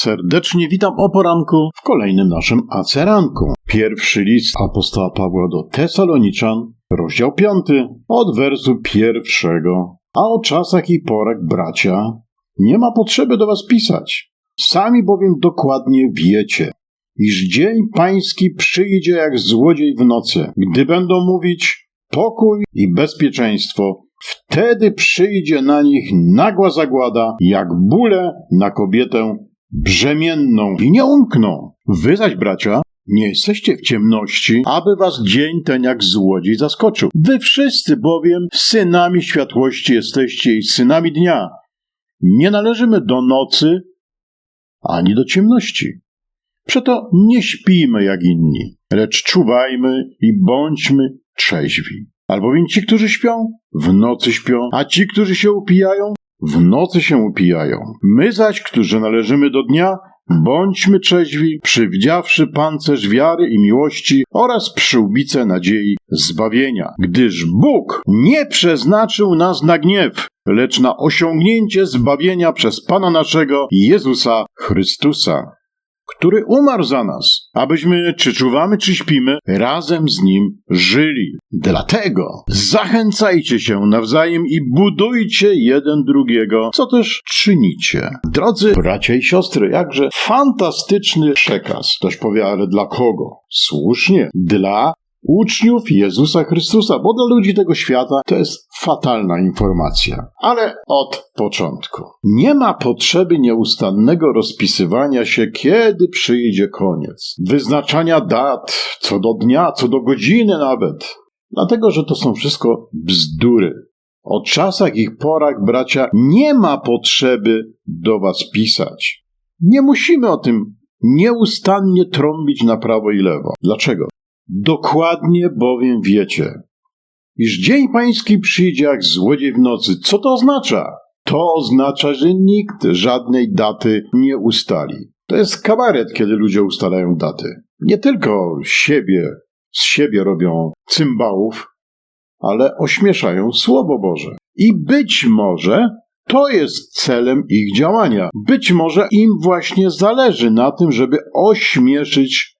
Serdecznie witam o poranku w kolejnym naszym aceranku. Pierwszy list apostoła Pawła do Tesaloniczan, rozdział 5, od wersu pierwszego. A o czasach i porach, bracia, nie ma potrzeby do was pisać. Sami bowiem dokładnie wiecie, iż dzień pański przyjdzie jak złodziej w nocy, gdy będą mówić pokój i bezpieczeństwo, wtedy przyjdzie na nich nagła zagłada, jak bóle na kobietę brzemienną i nie umkną. Wy zaś, bracia, nie jesteście w ciemności, aby was dzień ten jak złodziej zaskoczył. Wy wszyscy bowiem synami światłości jesteście i synami dnia. Nie należymy do nocy ani do ciemności. Przeto nie śpijmy jak inni, lecz czuwajmy i bądźmy trzeźwi. Albowiem ci, którzy śpią, w nocy śpią, a ci, którzy się upijają, w nocy się upijają. My zaś, którzy należymy do dnia, bądźmy trzeźwi, przywdziawszy pancerz wiary i miłości oraz przyłbicę nadziei zbawienia. Gdyż Bóg nie przeznaczył nas na gniew, lecz na osiągnięcie zbawienia przez Pana naszego Jezusa Chrystusa który umarł za nas, abyśmy, czy czuwamy, czy śpimy, razem z Nim żyli. Dlatego zachęcajcie się nawzajem i budujcie jeden drugiego, co też czynicie. Drodzy bracia i siostry, jakże fantastyczny przekaz. Ktoś powie, ale dla kogo? Słusznie, dla uczniów Jezusa Chrystusa, bo dla ludzi tego świata to jest fatalna informacja. Ale od początku. Nie ma potrzeby nieustannego rozpisywania się, kiedy przyjdzie koniec. Wyznaczania dat, co do dnia, co do godziny nawet. Dlatego, że to są wszystko bzdury. O czasach i porach, bracia, nie ma potrzeby do was pisać. Nie musimy o tym nieustannie trąbić na prawo i lewo. Dlaczego? Dokładnie bowiem wiecie, iż dzień pański przyjdzie jak złodziej w nocy. Co to oznacza? To oznacza, że nikt żadnej daty nie ustali. To jest kabaret, kiedy ludzie ustalają daty. Nie tylko siebie, z siebie robią cymbałów, ale ośmieszają Słowo Boże. I być może to jest celem ich działania. Być może im właśnie zależy na tym, żeby ośmieszyć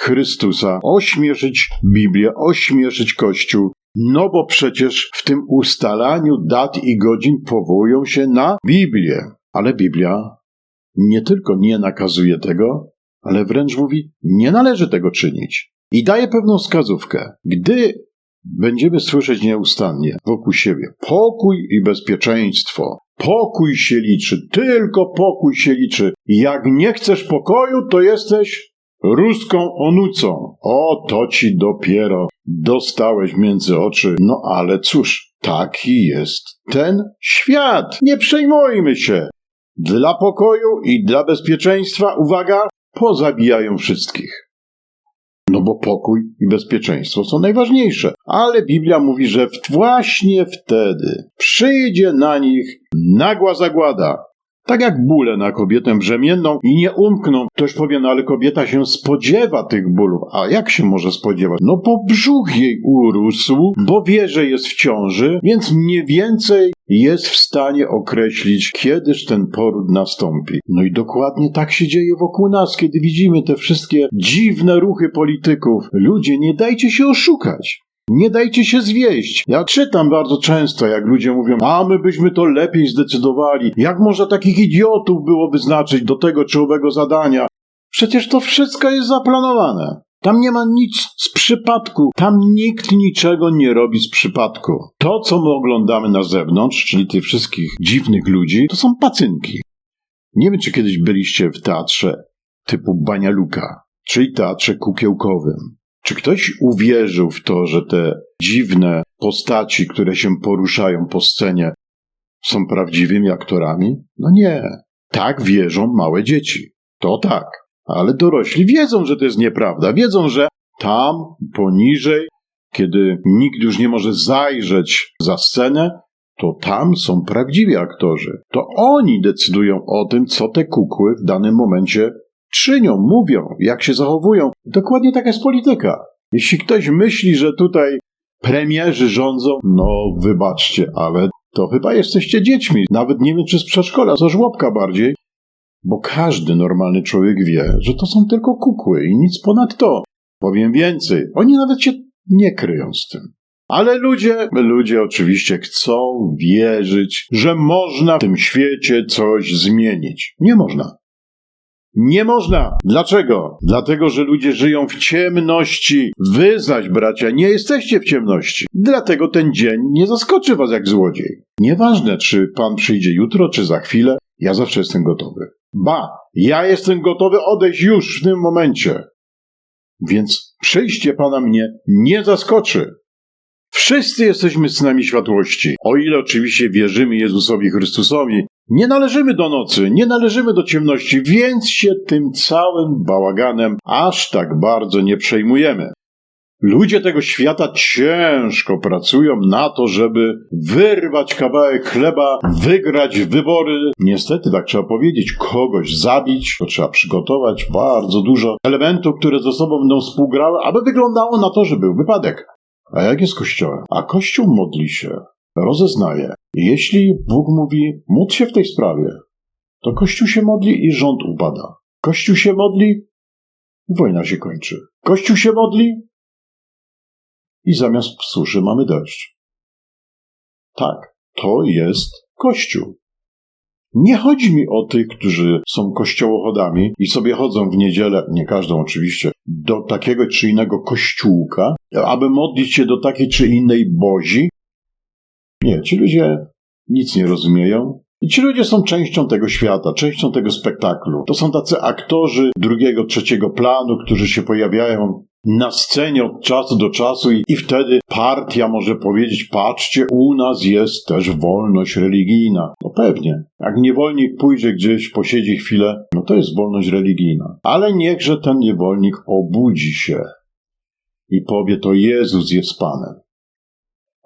Chrystusa, ośmieszyć Biblię, ośmieszyć Kościół, no bo przecież w tym ustalaniu dat i godzin powołują się na Biblię. Ale Biblia nie tylko nie nakazuje tego, ale wręcz mówi, nie należy tego czynić. I daje pewną wskazówkę. Gdy będziemy słyszeć nieustannie wokół siebie pokój i bezpieczeństwo, pokój się liczy, tylko pokój się liczy. Jak nie chcesz pokoju, to jesteś ruską onucą. O, to ci dopiero dostałeś między oczy. No ale cóż, taki jest ten świat. Nie przejmujmy się. Dla pokoju i dla bezpieczeństwa, uwaga, pozabijają wszystkich. No bo pokój i bezpieczeństwo są najważniejsze. Ale Biblia mówi, że właśnie wtedy przyjdzie na nich nagła zagłada, tak jak bóle na kobietę brzemienną i nie umkną. Ktoś powie, no ale kobieta się spodziewa tych bólów. A jak się może spodziewać? No bo brzuch jej urósł, bo wie, że jest w ciąży, więc mniej więcej jest w stanie określić, kiedyż ten poród nastąpi. No i dokładnie tak się dzieje wokół nas, kiedy widzimy te wszystkie dziwne ruchy polityków. Ludzie, nie dajcie się oszukać. Nie dajcie się zwieść. Ja czytam bardzo często, jak ludzie mówią, a my byśmy to lepiej zdecydowali. Jak można takich idiotów było wyznaczyć do tego czy owego zadania? Przecież to wszystko jest zaplanowane. Tam nie ma nic z przypadku. Tam nikt niczego nie robi z przypadku. To, co my oglądamy na zewnątrz, czyli tych wszystkich dziwnych ludzi, to są pacynki. Nie wiem, czy kiedyś byliście w teatrze typu Banialuka, czyli teatrze kukiełkowym. Czy ktoś uwierzył w to, że te dziwne postaci, które się poruszają po scenie, są prawdziwymi aktorami? No nie. Tak wierzą małe dzieci. To tak. Ale dorośli wiedzą, że to jest nieprawda. Wiedzą, że tam, poniżej, kiedy nikt już nie może zajrzeć za scenę, to tam są prawdziwi aktorzy. To oni decydują o tym, co te kukły w danym momencie czynią, mówią, jak się zachowują. Dokładnie taka jest polityka. Jeśli ktoś myśli, że tutaj premierzy rządzą, no wybaczcie, ale to chyba jesteście dziećmi. Nawet nie wiem, czy z przedszkola, za żłobka bardziej. Bo każdy normalny człowiek wie, że to są tylko kukły i nic ponad to. Powiem więcej, oni nawet się nie kryją z tym. Ale ludzie, ludzie oczywiście chcą wierzyć, że można w tym świecie coś zmienić. Nie można. Nie można. Dlaczego? Dlatego, że ludzie żyją w ciemności. Wy zaś, bracia, nie jesteście w ciemności. Dlatego ten dzień nie zaskoczy was jak złodziej. Nieważne, czy pan przyjdzie jutro, czy za chwilę, ja zawsze jestem gotowy. Ba, ja jestem gotowy odejść już w tym momencie. Więc przyjście pana mnie nie zaskoczy. Wszyscy jesteśmy synami światłości, o ile oczywiście wierzymy Jezusowi Chrystusowi. Nie należymy do nocy, nie należymy do ciemności, więc się tym całym bałaganem aż tak bardzo nie przejmujemy. Ludzie tego świata ciężko pracują na to, żeby wyrwać kawałek chleba, wygrać wybory. Niestety, tak trzeba powiedzieć, kogoś zabić, to trzeba przygotować bardzo dużo elementów, które ze sobą będą współgrały, aby wyglądało na to, że był wypadek. A jak jest Kościołem? A Kościół modli się, rozeznaje. Jeśli Bóg mówi, módl się w tej sprawie, to Kościół się modli i rząd upada. Kościół się modli i wojna się kończy. Kościół się modli i zamiast suszy mamy deszcz. Tak, to jest Kościół. Nie chodzi mi o tych, którzy są kościołochodami i sobie chodzą w niedzielę, nie każdą oczywiście, do takiego czy innego kościółka, aby modlić się do takiej czy innej bozi. Nie, ci ludzie nic nie rozumieją. I ci ludzie są częścią tego świata, częścią tego spektaklu. To są tacy aktorzy drugiego, trzeciego planu, którzy się pojawiają na scenie od czasu do czasu i, i wtedy partia może powiedzieć, patrzcie, u nas jest też wolność religijna. No pewnie. Jak niewolnik pójdzie gdzieś, posiedzi chwilę, no to jest wolność religijna. Ale niechże ten niewolnik obudzi się i powie, to Jezus jest Panem.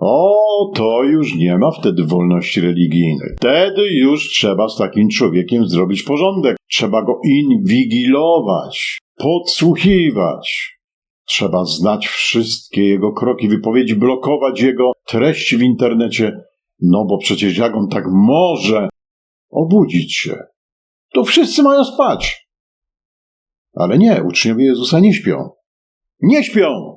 O, to już nie ma wtedy wolności religijnej. Wtedy już trzeba z takim człowiekiem zrobić porządek. Trzeba go inwigilować, podsłuchiwać. Trzeba znać wszystkie jego kroki, wypowiedzi, blokować jego treści w internecie. No bo przecież jak on tak może obudzić się? To wszyscy mają spać. Ale nie, uczniowie Jezusa nie śpią. Nie śpią!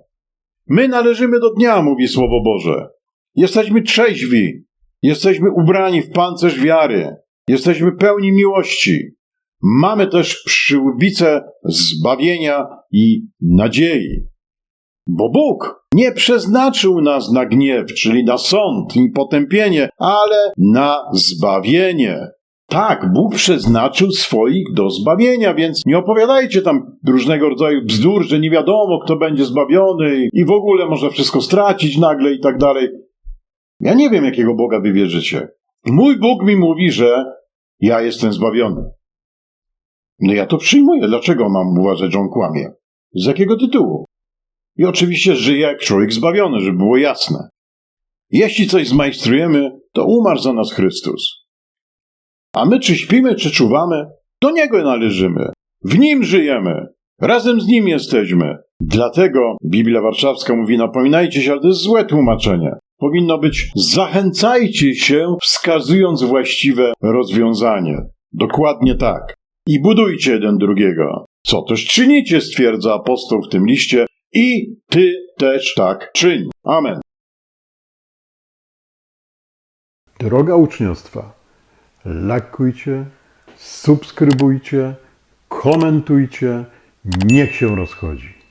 My należymy do dnia, mówi Słowo Boże. Jesteśmy trzeźwi. Jesteśmy ubrani w pancerz wiary. Jesteśmy pełni miłości. Mamy też przyłbicę zbawienia i nadziei. Bo Bóg nie przeznaczył nas na gniew, czyli na sąd i potępienie, ale na zbawienie. Tak, Bóg przeznaczył swoich do zbawienia, więc nie opowiadajcie tam różnego rodzaju bzdur, że nie wiadomo, kto będzie zbawiony i w ogóle można wszystko stracić nagle i tak dalej. Ja nie wiem, jakiego Boga wy wierzycie. Mój Bóg mi mówi, że ja jestem zbawiony. No ja to przyjmuję. Dlaczego mam uważać, że on kłamie? Z jakiego tytułu? I oczywiście żyję jak człowiek zbawiony, żeby było jasne. Jeśli coś zmajstrujemy, to umarł za nas Chrystus. A my czy śpimy, czy czuwamy, do Niego należymy. W Nim żyjemy. Razem z Nim jesteśmy. Dlatego Biblia Warszawska mówi, napominajcie się, ale to jest złe tłumaczenie. Powinno być, zachęcajcie się, wskazując właściwe rozwiązanie. Dokładnie tak. I budujcie jeden drugiego. Co też czynicie, stwierdza apostoł w tym liście, i ty też tak czyń. Amen. Droga uczniostwa, lajkujcie, subskrybujcie, komentujcie, niech się rozchodzi.